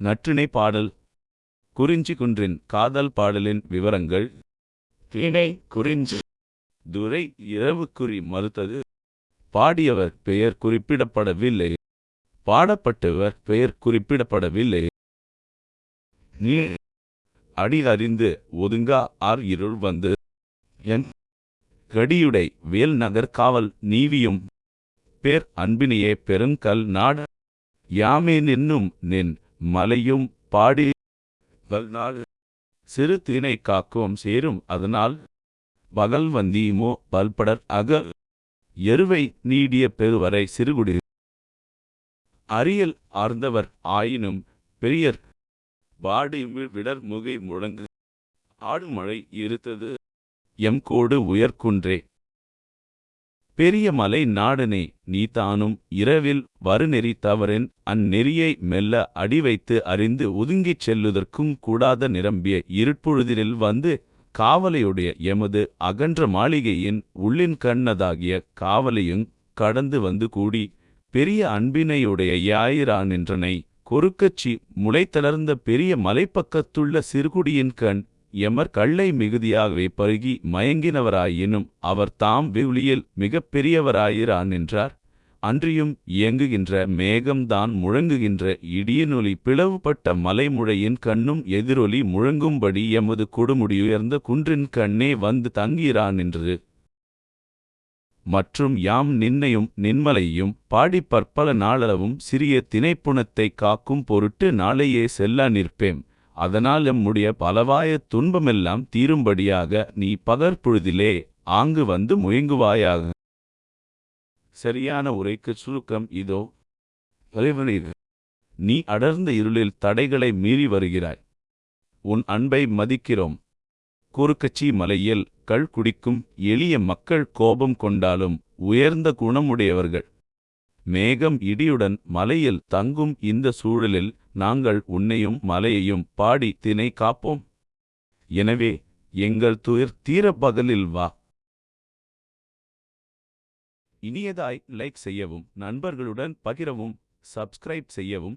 நற்றிணை பாடல். குறிஞ்சி குன்றின் காதல் பாடலின் விவரங்கள். திணை குறிஞ்சி. துரை இரவுக்குறி மறுத்தது. பாடியவர் பெயர் குறிப்பிடப்படவில்லை. பாடப்பட்டவர் பெயர் குறிப்பிடப்படவில்லை. நீ அடி அறிந்து ஒதுங்கா ஆர் இருள் வந்து. என் கடியுடை வேல் நகர் காவல் நீவியும். பேர் அன்பினையே பெருங்கல் நாட. யாமே நின்னும் நின் மலையும் பாடி வல்நாள் சிறு தீனை காக்கும் சேரும் அதனால் பகல் வந்தியுமோ பல்படர் அக எருவை நீடிய பெருவரை சிறுகுடி. அரியல் ஆர்ந்தவர் ஆயினும் பெரியர் வாடி விடர் முகை முழங்கு. ஆடுமழை இருத்தது எம் கோடு உயர்குன்றே. பெரிய மலை நாடனே நீ தானும் இரவில் வருநெறி தவறின் அந்நெறியை மெல்ல அடி வைத்து அறிந்து ஒதுங்கிச் செல்லுதற்கும் கூடாத நிரம்பிய இருட்பொழுதினில் வந்து காவலையுடைய எமது அகன்ற மாளிகையின் உள்ளின் கண்ணதாகிய காவலையுங் கடந்து வந்து கூடி பெரிய அன்பினையுடைய யாயிரானின்றனை கொருக்கச்சி முளைத்தளர்ந்த பெரிய மலைப்பக்கத்துள்ள சிறுகுடியின் கண் எமர் கள்ளை மிகுதியாகவே பருகி மயங்கினவராயினும் அவர் தாம் வெகுளியில் மிகப் பெரியவராயிரான் நின்றார் அன்றியும் இயங்குகின்ற மேகம்தான் முழங்குகின்ற இடியனொலி பிளவுபட்ட மலைமுழையின் கண்ணும் எதிரொலி முழங்கும்படி எமது கொடுமுடியுயர்ந்த குன்றின் கண்ணே வந்து தங்கிறா நின்றது மற்றும் யாம் நின்னையும் நின்மலையும் பாடி பற்பல நாளளவும் சிறிய திணைப்புணத்தை காக்கும் பொருட்டு நாளையே செல்ல நிற்பேன் அதனால் எம்முடைய பலவாய துன்பமெல்லாம் தீரும்படியாக நீ பகற்பொழுதிலே ஆங்கு வந்து முயங்குவாயாக. சரியான உரைக்கு சுருக்கம் இதோ. நீ அடர்ந்த இருளில் தடைகளை மீறி வருகிறாய். உன் அன்பை மதிக்கிறோம். குறுக்கச்சி மலையில் கள் குடிக்கும் எளிய மக்கள் கோபம் கொண்டாலும் உயர்ந்த குணமுடையவர்கள். மேகம் இடியுடன் மலையில் தங்கும் இந்த சூழலில் நாங்கள் உன்னையும் மலையையும் பாடி தினை காப்போம். எனவே எங்கள் துயர் தீர பகலில் வா. இனியதாய் லைக் செய்யவும் நண்பர்களுடன் பகிரவும் சப்ஸ்கிரைப் செய்யவும்